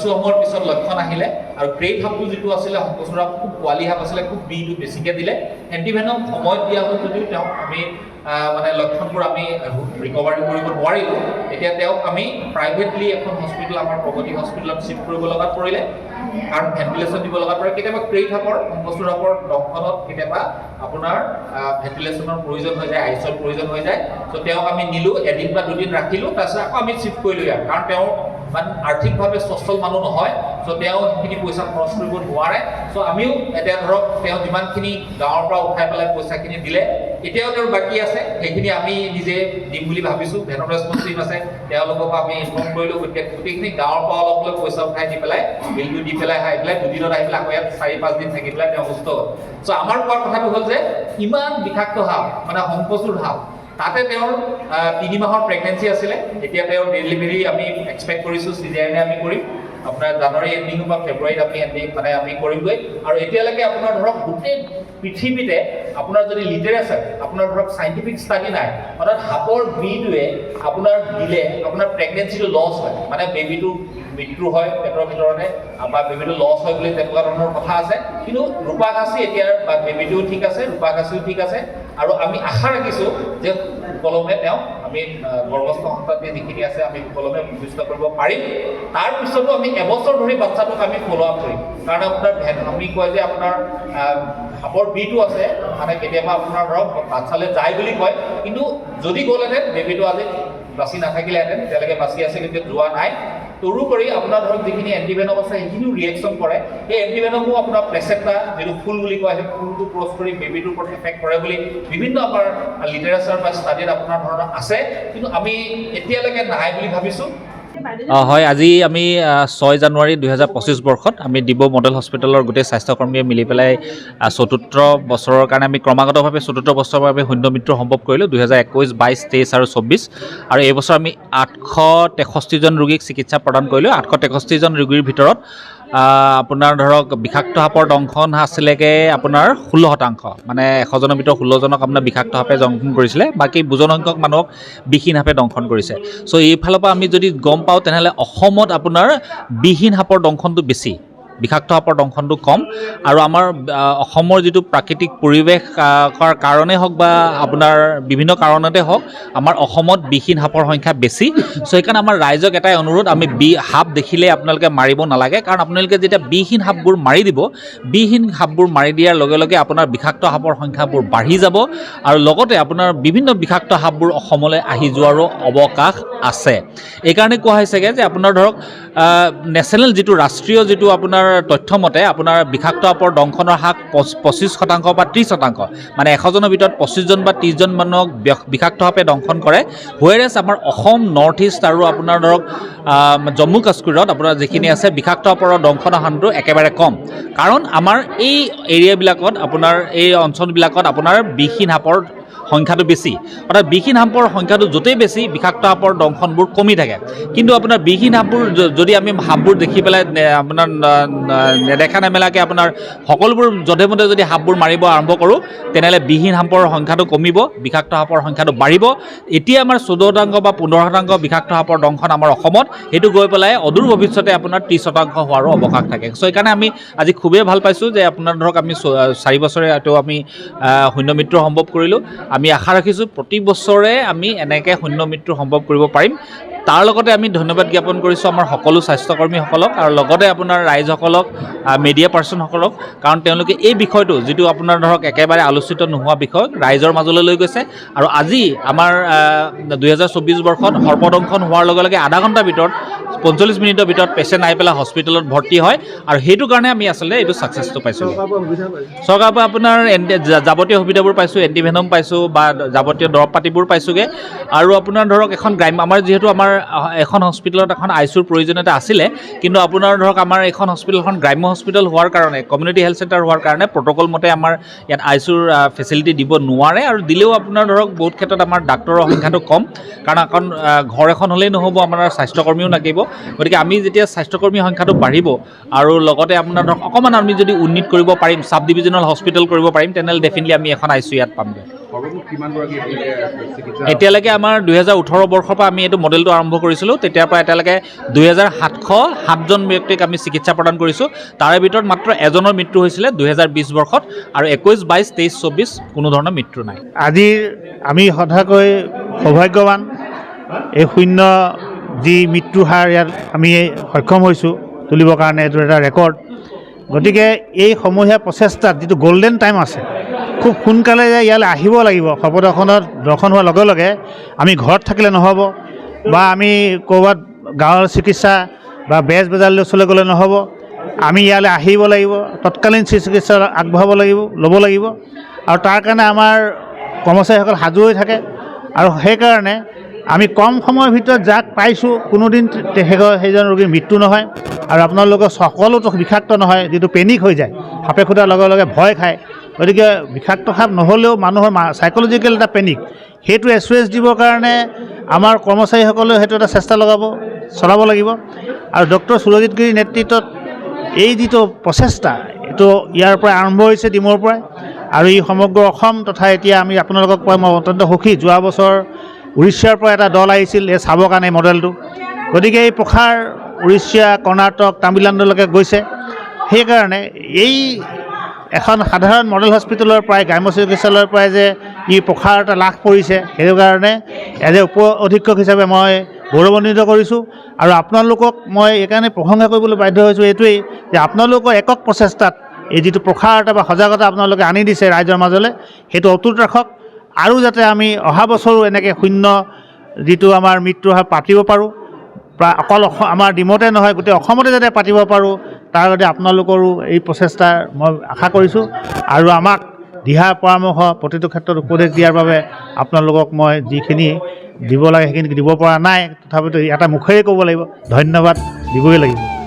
কিছু সময়ৰ পিছত লক্ষণ আহিলে আৰু গ্ৰেট হাবটো যিটো আছিলে শংকচুৰা খুব পোৱালি হাব আছিলে খুব বিটো বেছিকৈ দিলে। এণ্টিভেনম সময়ত দিয়া হ'ল যদিও তেওঁক আমি মানে লক্ষণবোৰ আমি ৰিকভাৰী কৰিব নোৱাৰিলোঁ। এতিয়া তেওঁক আমি প্ৰাইভেটলি এখন হস্পিটেল আমাৰ প্ৰগতি হস্পিটেলত শ্বিফ্ট কৰিব লগাত পৰিলে। কাৰণ ভেণ্টিলেশ্যন দিব লগাত পৰে কেতিয়াবা ক্ৰেট হাপৰ শংকচুৰ হাপৰ দংশনত কেতিয়াবা আপোনাৰ ভেণ্টিলেশ্যনৰ প্ৰয়োজন হৈ যায় আইচৰ প্ৰয়োজন হৈ যায়। ত' তেওঁক আমি নিলোঁ এদিন বা দুদিন ৰাখিলোঁ তাৰপিছত আকৌ আমি শ্বিফ্ট কৰিলোঁ ইয়াত। কাৰণ তেওঁ ইমান আৰ্থিকভাৱে সচ্ছল মানুহ নহয় চ' তেওঁ সেইখিনি পইচা খৰচ কৰিব নোৱাৰে। চ' আমিও এতিয়া ধৰক, তেওঁ যিমানখিনি গাঁৱৰ পৰা উঠাই পেলাই পইচাখিনি দিলে, এতিয়াও তেওঁৰ বাকী আছে, সেইখিনি আমি নিজে দিম বুলি ভাবিছোঁ। ভেনৰ ৰেচপন্স টিম আছে, তেওঁলোকক আমি ইনফৰ্ম কৰিলোঁ গতিকে গোটেইখিনি গাঁৱৰ পৰা অলপ অলপ পইচা উঠাই দি পেলাই, বিলটো দি পেলাই, আহি পেলাই দুদিনত আহি পেলাই আকৌ ইয়াত চাৰি পাঁচদিন থাকি পেলাই তেওঁ সুস্থ হ'ল। চ' আমাৰ কোৱাৰ কথাটো হ'ল যে, ইমান বিষাক্ত সাপ মানে সংকোচুৰ সাপ তাতে তেওঁৰ তিনি মাহৰ প্ৰেগনেঞ্চি আছিলে। এতিয়া তেওঁৰ ডেলিভাৰী আমি এক্সপেক্ট কৰিছোঁ চিজাৰিনে আমি কৰিম। আপোনাৰ জানুৱাৰী এণ্ডিং বা ফেব্ৰুৱাৰীত আমি এণ্ডিং মানে আমি কৰিমগৈ। আৰু এতিয়ালৈকে আপোনাৰ ধৰক গোটেই পৃথিৱীতে আপোনাৰ যদি লিটাৰেচাৰ আপোনাৰ ধৰক চাইণ্টিফিক ষ্টাডি নাই, অৰ্থাৎ সাপৰ বিটোৱে আপোনাৰ দিলে, আপোনাৰ প্ৰেগনেঞ্চিটো লছ হয়। মানে বেবীটো মৃত্যু হয়, পেটৰ ভিতৰতে বা বেবীটো লছ হয় বুলি তেনেকুৱা ধৰণৰ কথা আছে। কিন্তু ৰূপাঘাচি এতিয়া, বা বেবীটোও ঠিক আছে ৰূপাঘাচিও ঠিক আছে। আৰু আমি আশা ৰাখিছোঁ যে সুকলমে তেওঁক আমি গৰ্ভস্থ সন্তান যিখিনি আছে, আমি সুকলমে ভূমিষ্ঠ কৰিব পাৰিম তাৰপিছতো আমি এবছৰ ধৰি বাচ্ছাটোক আমি ফ'ল' আপ কৰিম। কাৰণ আপোনাৰ ভেন- আমি কয় যে আপোনাৰ সাপৰ বিটো আছে মানে কেতিয়াবা আপোনাৰ ধৰক বাচ্ছালৈ যায় বুলি কয়। কিন্তু যদি গ'লহেঁতেন বেবীটো আজি বাচি নাথাকিলেহেঁতেন, এতিয়ালৈকে বাচি আছে, কিন্তু যোৱা নাই। তদুপৰি আপোনাৰ ধৰক যিখিনি এণ্টিভেনম আছে, সেইখিনিও ৰিয়েকশ্যন কৰে। এই এণ্টিভেনমো আপোনাৰ প্লেচেপ্টা যিটো ফুল বুলি কোৱা সেই ফুলটো ক্ৰছ কৰি বেবীটোৰ ওপৰত এফেক্ট কৰে বুলি বিভিন্ন আমাৰ লিটাৰেচাৰ বা ষ্টাডিত আপোনাৰ ধৰণৰ আছে। কিন্তু আমি এতিয়ালৈকে নাই বুলি ভাবিছোঁ। অ, হয় আজি আমি ছয় জানুৱাৰী দুহেজাৰ পঁচিছ বৰ্ষত আমি ডিব্ৰু মডেল হস্পিটেলৰ গোটেই স্বাস্থ্যকৰ্মীয়ে মিলি পেলাই চতুৰ্থ বছৰৰ কাৰণে আমি ক্ৰমাগতভাৱে চতুৰ্থ বছৰৰ বাবে শূন্য মৃত্যু সম্ভৱ কৰিলোঁ দুহেজাৰ একৈছ বাইছ তেইছ আৰু চৌব্বিছ। আৰু এইবছৰ আমি আঠশ তেষষ্ঠিজন ৰোগীক চিকিৎসা প্ৰদান কৰিলোঁ আঠশ তেষষ্ঠিজন ৰোগীৰ ভিতৰত আপোনাৰ ধৰক বিষাক্ত সাপৰ দংশন আছিলেগৈ আপোনাৰ ষোল্ল শতাংশ। মানে এশজনৰ ভিতৰত ষোল্লজনক আপোনাৰ বিষাক্ত সাপে দংশন কৰিছিলে, বাকী বুজন সংখ্যক মানুহক বিষহীন সাপে দংশন কৰিছে। চ' এইফালৰ পৰা আমি যদি গম পাওঁ, তেনেহ'লে অসমত আপোনাৰ বিষহীন সাপৰ দংশনটো বেছি। বিষাক্ত সাপৰ দংশনটো কম আৰু আমাৰ অসমৰ যিটো প্ৰাকৃতিক পৰিৱেশ আ, কৰ কাৰণে হওক বা আপোনাৰ বিভিন্ন কাৰণতে হওক আমাৰ অসমত বিষহীন সাপৰ সংখ্যা বেছি। চ' সেইকাৰণে আমাৰ ৰাইজক এটাই অনুৰোধ আমি বি সাপ দেখিলে আপোনালোকে মাৰিব নালাগে। কাৰণ আপোনালোকে যেতিয়া বিষহীন সাপবোৰ মাৰি দিব বিষহীন সাপবোৰ মাৰি দিয়াৰ লগে লগে আপোনাৰ বিষাক্ত সাপৰ সংখ্যাবোৰ বাঢ়ি যাব আৰু লগতে আপোনাৰ বিভিন্ন বিষাক্ত সাপবোৰ অসমলৈ আহি যোৱাৰো অৱকাশ আছে। এইকাৰণে কোৱা হৈছেগৈ যে আপোনাৰ ধৰক নেশ্যনেল যিটো ৰাষ্ট্ৰীয় যিটো আপোনাৰ তথ্যমতে, আপোনাৰ বিষাক্ত সাপৰ দংশনৰ পঁচ- পঁচিছ শতাংশ বা ত্ৰিছ শতাংশ। মানে এশজনৰ ভিতৰত পঁচিছজন বা ত্ৰিছজন মানুহক ব্য- বিষাক্ত সাপে দংশন কৰে। হুৱেৰেজ আমাৰ অসম নৰ্থ ইষ্ট আৰু আপোনাৰ ধৰক জম্মু কাশ্মীৰত আপোনাৰ যিখিনি আছে, বিষাক্ত সাপৰ দংশনৰ হাৰটো একেবাৰে কম। কাৰণ আমাৰ এই এৰিয়াবিলাকত আপোনাৰ এই অঞ্চলবিলাকত আপোনাৰ বিষহীন সাপৰ সংখ্যাটো বেছি। অৰ্থাৎ বিষহীন সাপৰ সংখ্যাটো য'তেই বেছি, বিষাক্ত সাপৰ দংশনবোৰ কমি থাকে। কিন্তু আপোনাৰ বিষহীন সাপবোৰ যদি আমি সাপবোৰ দেখি পেলাই আপোনাৰ নেদেখা নেমেলাকৈ আপোনাৰ সকলোবোৰ যধে মধে যদি সাপবোৰ মাৰিব আৰম্ভ কৰোঁ, তেনেহ'লে বিষহীন সাপৰ সংখ্যাটো কমিব, বিষাক্ত সাপৰ সংখ্যাটো বাঢ়িব। এতিয়া আমাৰ চৈধ্য শতাংশ বা পোন্ধৰ শতাংশ বিষাক্ত সাপৰ দংশন আমাৰ অসমত, সেইটো গৈ পেলাই অদূৰ ভৱিষ্যতে আপোনাৰ ত্ৰিছ শতাংশ হোৱাৰো অৱকাশ থাকে। চ' সেইকাৰণে আমি আজি খুবেই ভালো পাইছোঁ যে আপোনাৰ ধৰক আমি চাৰি বছৰে এইটো আমি শূন্য মৃত্যু সম্ভৱ কৰিলোঁ। আমি আশা ৰাখিছোঁ প্ৰতি বছৰে আমি এনেকৈ শূন্য মৃত্যু সম্ভৱ কৰিব পাৰিম। তাৰ লগতে আমি ধন্যবাদ জ্ঞাপন কৰিছোঁ আমাৰ সকলো স্বাস্থ্যকৰ্মীসকলক আৰু লগতে আপোনাৰ ৰাইজসকলক মিডিয়া পাৰ্চনসকলক কাৰণ তেওঁলোকে এই বিষয়টো যিটো আপোনাৰ ধৰক একেবাৰে আলোচিত নোহোৱা বিষয় ৰাইজৰ মাজলৈ লৈ গৈছে আৰু আজি আমাৰ দুহেজাৰ চৌব্বিছ বৰ্ষত সৰ্পদংশন হোৱাৰ লগে লগে আধা ঘণ্টাৰ ভিতৰত পঞ্চল্লিছ মিনিটৰ ভিতৰত পেচেণ্ট আহি পেলাই হস্পিটেলত ভৰ্তি হয় আৰু সেইটো কাৰণে আমি আচলতে এইটো ছাকচেছটো পাইছোঁ চৰকাৰৰ পৰা আপোনাৰ যাৱতীয় সুবিধাবোৰ পাইছোঁ এণ্টিভেনম পাইছোঁ বা যাৱতীয় দৰৱ পাতিবোৰ পাইছোঁগৈ। আৰু আপোনাৰ ধৰক এখন গ্ৰাম্য আমাৰ যিহেতু আমাৰ এখন হস্পিটেলত এখন আই চিউৰ প্ৰয়োজনীয়তা আছিলে, কিন্তু আপোনাৰ ধৰক আমাৰ এইখন হস্পিটেলখন গ্ৰাম্য হস্পিটেল হোৱাৰ কাৰণে কমিউনিটি হেল্থ চেণ্টাৰ হোৱাৰ কাৰণে প্ৰট'কল মতে আমাৰ ইয়াত আই চিউৰ ফেচিলিটি দিব নোৱাৰে আৰু দিলেও আপোনাৰ ধৰক বহুত ক্ষেত্ৰত আমাৰ ডাক্তৰৰ সংখ্যাটো কম। কাৰণ এখন ঘৰ এখন হ'লেই নহ'ব আপোনাৰ স্বাস্থ্যকৰ্মীও লাগিব। গতিকে আমি যেতিয়া স্বাস্থ্যকৰ্মীৰ সংখ্যাটো বাঢ়িব আৰু লগতে আপোনাৰ ধৰক অকণমান আমি যদি উন্নীত কৰিব পাৰিম চাব ডিভিজনেল হস্পিটেল কৰিব পাৰিম তেনেহ'লে ডেফিনেটলি আমি এখন আই চি ইয়াত পামগৈ। এতিয়ালৈকে আমাৰ দুহেজাৰ ওঠৰ বৰ্ষৰ পৰা আমি এইটো মডেলটো আৰম্ভ কৰিছিলোঁ। তেতিয়াৰ পৰা এতিয়ালৈকে দুহেজাৰ সাতশ সাতজন ব্যক্তিক আমি চিকিৎসা প্ৰদান কৰিছোঁ। তাৰে ভিতৰত মাত্ৰ এজনৰ মৃত্যু হৈছিলে দুহেজাৰ বিছ বৰ্ষত আৰু একৈছ বাইছ তেইছ চৌবিছ কোনো ধৰণৰ মৃত্যু নাই। আজিৰ আমি সঁচাকৈ সৌভাগ্যৱান এই শূন্য যি মৃত্যুৰ হাৰ ইয়াত আমি সক্ষম হৈছোঁ, তুলিবৰ কাৰণে এইটো এটা ৰেকৰ্ড। গতিকে এই সমূহীয়া প্ৰচেষ্টাত যিটো গ'ল্ডেন টাইম আছে, খুব সোনকালে যে ইয়ালৈ আহিব লাগিব, শপতখনত দৰ্শন হোৱাৰ লগে লগে আমি ঘৰত থাকিলে নহ'ব, বা আমি ক'ৰবাত গাঁৱৰ চিকিৎসা বা বেজ বেজালৰ ওচৰলৈ গ'লে নহ'ব, আমি ইয়ালৈ আহিব লাগিব, তৎকালীন চিকিৎসা আগবঢ়াব লাগিব, ল'ব লাগিব। আৰু তাৰ কাৰণে আমাৰ কৰ্মচাৰীসকল সাজু হৈ থাকে। আৰু সেইকাৰণে আমি কম সময়ৰ ভিতৰত যাক পাইছোঁ কোনোদিন সেইজন ৰোগীৰ মৃত্যু নহয় আৰু আপোনালোকৰ সকলোতো বিষাক্ত নহয় যিটো পেনিক হৈ যায় সাপে খুটাৰ লগে লগে ভয় খায়। গতিকে বিষাক্ত সাপ নহ'লেও মানুহৰ চাইক'লজিকেল এটা পেনিক সেইটো এচুৱেজ দিবৰ কাৰণে আমাৰ কৰ্মচাৰীসকলেও সেইটো এটা চেষ্টা লগাব চলাব লাগিব। আৰু ডক্টৰ সুৰজিৎ গিৰিৰ নেতৃত্বত এই যিটো প্ৰচেষ্টা এইটো ইয়াৰ পৰা আৰম্ভ হৈছে ডিমৰ পৰাই। আৰু ই সমগ্ৰ অসম তথা এতিয়া আমি আপোনালোকক কোৱা মই অত্যন্ত সুখী যোৱা বছৰ উৰিষ্যাৰ পৰা এটা দল আহিছিল এই চাবৰ কাৰণে এই মডেলটো। গতিকে এই প্ৰসাৰ উৰিষ্যা কৰ্ণাটক তামিলনাডুলৈকে গৈছে। সেইকাৰণে এই এখন সাধাৰণ মডেল হস্পিটেলৰ পৰাই গ্ৰাম্য চিকিৎসালয়ৰ পৰাই যে ই প্ৰসাৰ এটা লাভ কৰিছে সেইটো কাৰণে এজ এ উপ অধীক্ষক হিচাপে মই গৌৰৱান্বিত কৰিছোঁ। আৰু আপোনালোকক মই এইকাৰণে প্ৰশংসা কৰিবলৈ বাধ্য হৈছোঁ এইটোৱেই যে আপোনালোকৰ একক প্ৰচেষ্টাত এই যিটো প্ৰসাৰ এটা বা সজাগতা আপোনালোকে আনি দিছে ৰাইজৰ মাজলৈ সেইটো অটুট ৰাখক। আৰু যাতে আমি অহা বছৰো এনেকৈ শূন্য যিটো আমাৰ মৃত্যুৰ হাৰ পাতিব পাৰোঁ অকল আমাৰ ডিমতে নহয় গোটেই অসমতে যাতে পাতিব পাৰোঁ তাৰ বাবে আপোনালোকৰো এই প্ৰচেষ্টাৰ মই আশা কৰিছোঁ। আৰু আমাক দিহা পৰামৰ্শ প্ৰতিটো ক্ষেত্ৰত উপদেশ দিয়াৰ বাবে আপোনালোকক মই যিখিনি দিব লাগে সেইখিনি দিব পৰা নাই তথাপিতো এটা মুখেৰে ক'ব লাগিব। ধন্যবাদ দিবই লাগিব।